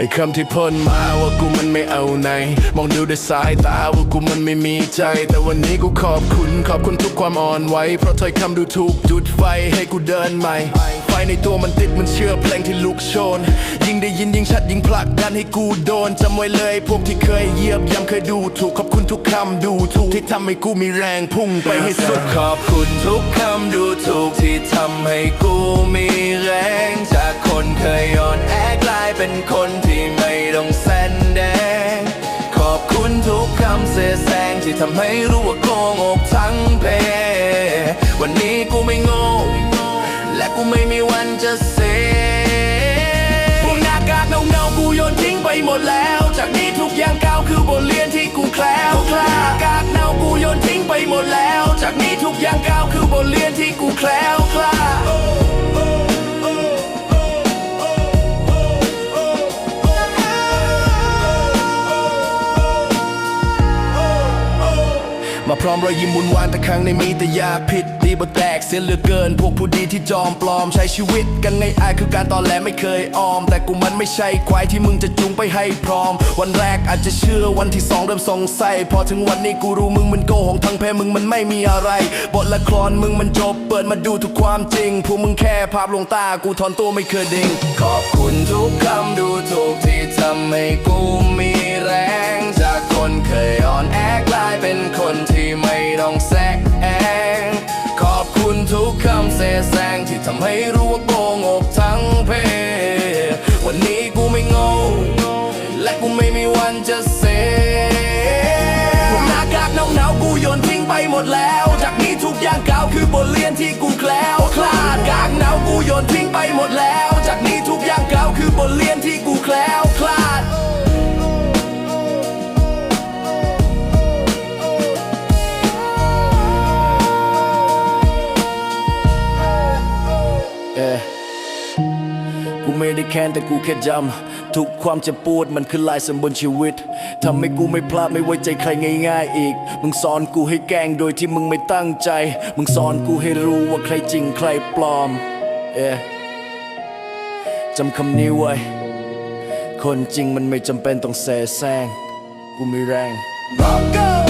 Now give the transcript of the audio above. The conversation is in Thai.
ไอ้คำที่พ่นมาว่ากูมันไม่เอาไหน มองดูด้วยสายตาว่ากูมันไม่มีใจ แต่วันนี้กูขอบคุณขอบคุณทุกความอ่อนไหวเพราะถ้อยคำดูถูกจุดไฟให้กูเดินใหม่ ไฟในตัวมันติดมันเชื่อเพลงที่ลุกโชน ยิ่งได้ยินยิ่งชัดยิ่งผลักดันให้กูโดนจำไว้เลย พวกที่เคยเหยียบย่ำเคยดูถูกขอบคุณทุกคำดูถูกที่ทำให้กูมีแรงพุ่งไปให้สุดขอบคุณทุกคำดูถูกที่ทำให้กูมีแรง จากคนเคยย้อนแอกลายเป็นคน ทำให้รู้ว่าโกงอกทั้งเพวันนี้กูไม่โง่และกูไม่มีวันจะเซพวกหน้ากากเงาๆกูโยนทิ้งไปหมดแล้ว จากนี้ทุกอย่างก้าวคือบทเรียนที่กูแคล้วคลาดหน้ากากเงากูโยนทิ้งไปหมดแล้ว จากนี้ทุกอย่างก้าวคือบทเรียนที่กูแคล้ว พร้อมรอยยิ้มบุญวานแต่ข้งในมีแต่ยาพิษดีบ่แตกเสียเหลือเกิน พวกผู้ดีที่จอมปลอมใช้ชีวิตกันงอายคือการตอนแหลไม่เคยออม แต่กูมันไม่ใช่ควายที่มึงจะจูงไปให้พร้อม วันแรกอาจจะเชื่อวันที่สองเริ่มสงสัยพอถึงวันนี้กูรู้มึงมันโกหกทั้งแพ้มึงมันไม่มีอะไร บทละครมึงมันจบเปิดมาดูทุกความจริงพวกมึงแค่ภาพลวงตากูถอนตัวไม่เคยดิ่งขอบคุณทุกคำดูถูกที่ทำให้กูมี ที่ทำให้รู้ว่าโกงอกทั้งเพวันนี้กูไม่งงและกูไม่มีวันจะเซพวกหน้ากากหนาๆกูโยนทิ้งไปหมดแล้ว จากนี้ทุกอย่างเก่าคือบทเรียนที่กูแคล้วคลาดกากหนาวกูโยนทิ้งไปหมดแล้วจาก ไม่ได้แค้นแต่กูแค่จำทุกความเจ็บปวดมันคือลายเส้นบนชีวิตทำให้กูไม่พลาดไม่ไว้ใจใครง่าย ๆ อีก มึงสอนกูให้แกล้งโดยที่มึงไม่ตั้งใจ มึงสอนกูให้รู้ว่าใครจริงใครปลอม เอ้จำคำนี้ไว้ คนจริงมันไม่จำเป็นต้องแสแสร้ง กูมีแรง Rocker